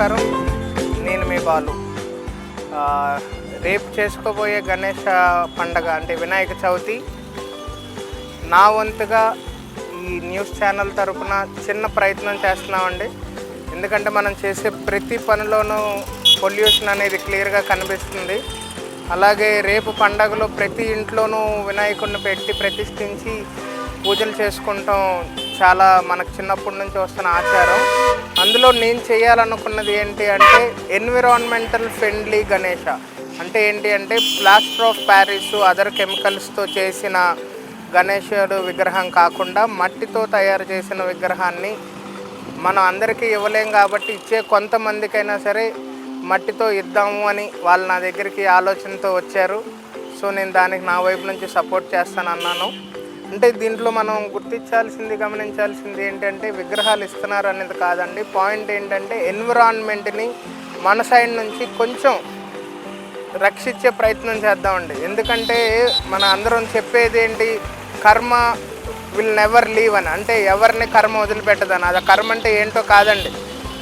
నమస్కారం. నేను మీ బాలు. రేపు చేసుకోబోయే గణేష పండగ అంటే వినాయక చవితి. నా వంతుగా ఈ న్యూస్ ఛానల్ తరపున చిన్న ప్రయత్నం చేస్తున్నామండి. ఎందుకంటే మనం చేసే ప్రతి పనిలోనూ పొల్యూషన్ అనేది క్లియర్గా కనిపిస్తుంది. అలాగే రేపు పండగలో ప్రతి ఇంట్లోనూ వినాయకుడిని పెట్టి ప్రతిష్ఠించి పూజలు చేసుకుంటాం చాలా మనకు చిన్నప్పటి నుంచి వస్తున్న ఆచారం. అందులో నేను చేయాలనుకున్నది ఏంటి అంటే ఎన్విరాన్మెంటల్ ఫ్రెండ్లీ గణేష. అంటే ఏంటి అంటే ప్లాస్టర్ ఆఫ్ ప్యారిస్ అదర్ కెమికల్స్తో చేసిన గణేశుడు విగ్రహం కాకుండా మట్టితో తయారు చేసిన విగ్రహాన్ని మనం అందరికీ ఇవ్వలేం కాబట్టి ఇచ్చే కొంతమందికైనా సరే మట్టితో ఇద్దాము అని వాళ్ళు నా దగ్గరికి ఆలోచనతో వచ్చారు. సో నేను దానికి నా వైపు నుంచి సపోర్ట్ చేస్తాను అన్నాను అంటే దీంట్లో మనం గుర్తించాల్సింది గమనించాల్సింది ఏంటంటే విగ్రహాలు ఇస్తున్నారు అనేది కాదండి. పాయింట్ ఏంటంటే ఎన్విరాన్మెంట్ని మన సైడ్ నుంచి కొంచెం రక్షించే ప్రయత్నం చేద్దామండి. ఎందుకంటే మన అందరం చెప్పేది ఏంటి కర్మ విల్ నెవర్ లీవ్ అని. అంటే ఎవరిని కర్మ వదిలిపెట్టదని. అది కర్మ అంటే ఏంటో కాదండి.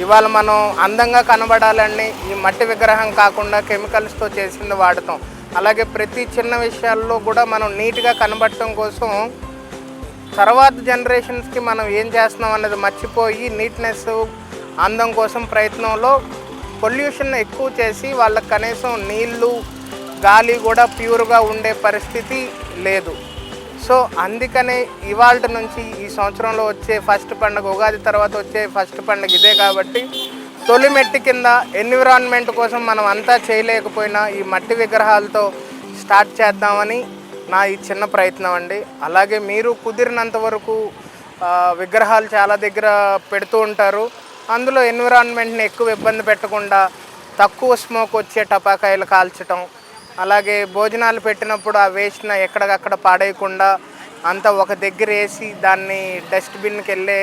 ఇవాళ మనం అందంగా కనబడాలని ఈ మట్టి విగ్రహం కాకుండా కెమికల్స్తో చేసింది వాడతాం. అలాగే ప్రతి చిన్న విషయాల్లో కూడా మనం నీట్గా కనబడటం కోసం తర్వాత జనరేషన్స్కి మనం ఏం చేస్తున్నాం అనేది మర్చిపోయి నీట్నెస్ అందం కోసం ప్రయత్నంలో పొల్యూషన్ ఎక్కువ చేసి వాళ్ళకి కనీసం నీళ్ళు గాలి కూడా ప్యూర్గా ఉండే పరిస్థితి లేదు. సో అందుకనే ఇవాళ నుంచి ఈ సంవత్సరంలో వచ్చే ఫస్ట్ పండుగ ఉగాది తర్వాత వచ్చే ఫస్ట్ పండుగ ఇదే కాబట్టి తొలి మెట్టి కింద ఎన్విరాన్మెంట్ కోసం మనం అంతా చేయలేకపోయినా ఈ మట్టి విగ్రహాలతో స్టార్ట్ చేద్దామని నా ఈ చిన్న ప్రయత్నం అండి. అలాగే మీరు కుదిరినంత వరకు విగ్రహాలు చాలా దగ్గర పెడుతూ ఉంటారు. అందులో ఎన్విరాన్మెంట్ని ఎక్కువ ఇబ్బంది పెట్టకుండా తక్కువ స్మోక్ వచ్చే టపాకాయలు కాల్చటం అలాగే భోజనాలు పెట్టినప్పుడు ఆ వేస్ట్ని ఎక్కడికక్కడ పాడేయకుండా అంతా ఒక దగ్గర వేసి దాన్ని డస్ట్బిన్కి వెళ్ళే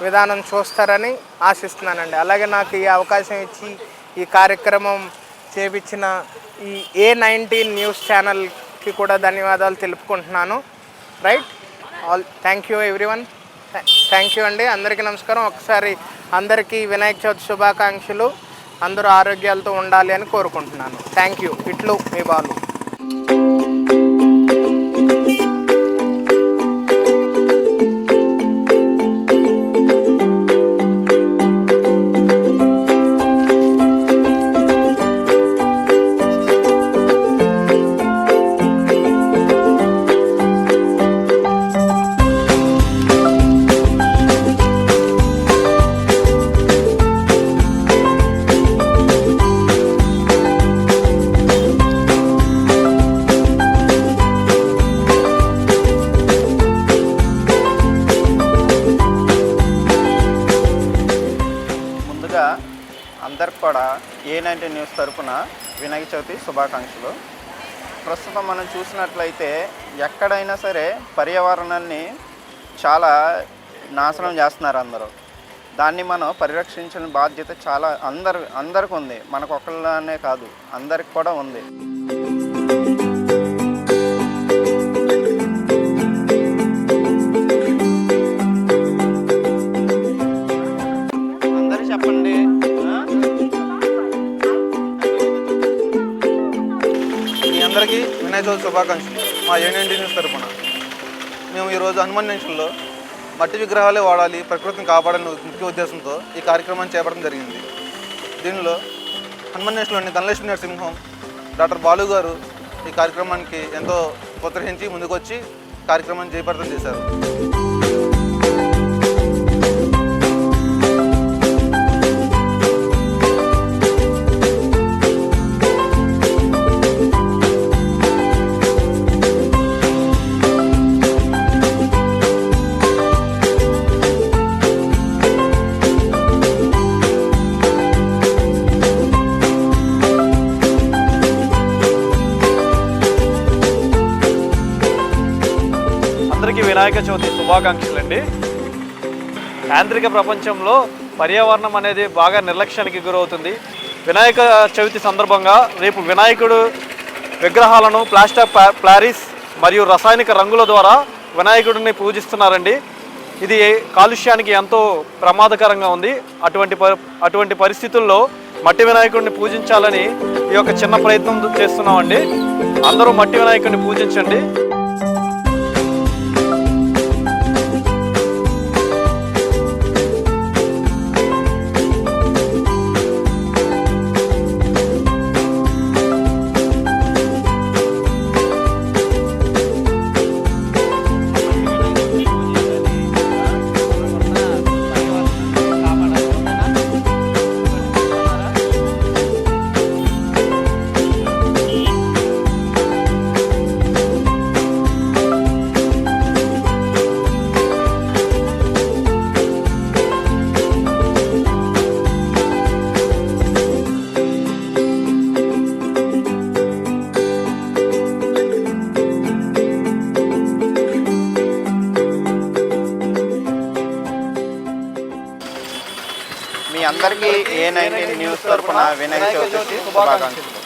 విధానం చూస్తారని ఆశిస్తున్నానండి. అలాగే నాకు ఈ అవకాశం ఇచ్చి ఈ కార్యక్రమం చేపించిన ఈ ఏ నైన్టీన్ న్యూస్ ఛానల్కి కూడా ధన్యవాదాలు తెలుపుకుంటున్నాను. Right? All thank you everyone. Thank you అండి. అందరికీ నమస్కారం. ఒకసారి అందరికీ వినాయక చవితి శుభాకాంక్షలు. అందరూ ఆరోగ్యాలతో ఉండాలి అని కోరుకుంటున్నాను. Thank you. ఇట్లు మీ బాలు. ఏ నైన్టీ న్యూస్ తరపున వినాయక చవితి శుభాకాంక్షలు. ప్రస్తుతం మనం చూసినట్లయితే ఎక్కడైనా సరే పర్యావరణాన్ని చాలా నాశనం చేస్తున్నారు అందరూ. దాన్ని మనం పరిరక్షించిన బాధ్యత చాలా అందరు అందరికి ఉంది. మనకు ఒక్కళ్ళనే కాదు అందరికి కూడా ఉంది. వినాయకోత్సవ శుభాకాంక్షలు. మా యూనియన్ న్యూస్ తరపున మేము ఈరోజు హనుమాన్ జంక్షన్లో మట్టి విగ్రహాలే వాడాలి ప్రకృతిని కాపాడాలని ముఖ్య ఉద్దేశంతో ఈ కార్యక్రమాన్ని చేపట్టడం జరిగింది. దీనిలో హనుమాన్ జంక్షన్లోని ధనలక్ష్మి నరసింహం డాక్టర్ బాలు గారు ఈ కార్యక్రమానికి ఎంతో ప్రోత్సహించి ముందుకొచ్చి కార్యక్రమాన్ని జయప్రదం చేశారు. వినాయక చవితి శుభాకాంక్షలండి. యాంత్రిక ప్రపంచంలో పర్యావరణం అనేది బాగా నిర్లక్ష్యానికి గురవుతుంది. వినాయక చవితి సందర్భంగా రేపు వినాయకుడు విగ్రహాలను ప్లాస్టర్ ప్లా- ప్లారిస్ మరియు రసాయనిక రంగుల ద్వారా వినాయకుడిని పూజిస్తున్నారండి. ఇది కాలుష్యానికి ఎంతో ప్రమాదకరంగా ఉంది. అటువంటి ప- అటువంటి పరిస్థితుల్లో మట్టి వినాయకుడిని పూజించాలని ఈ యొక్క చిన్న ప్రయత్నం చేస్తున్నామండి. అందరూ మట్టి వినాయకుడిని పూజించండి. అందరికీ ఏ నైన్టీన్ న్యూస్ తరఫున వినాయక చవితి శుభాకాంక్షలు.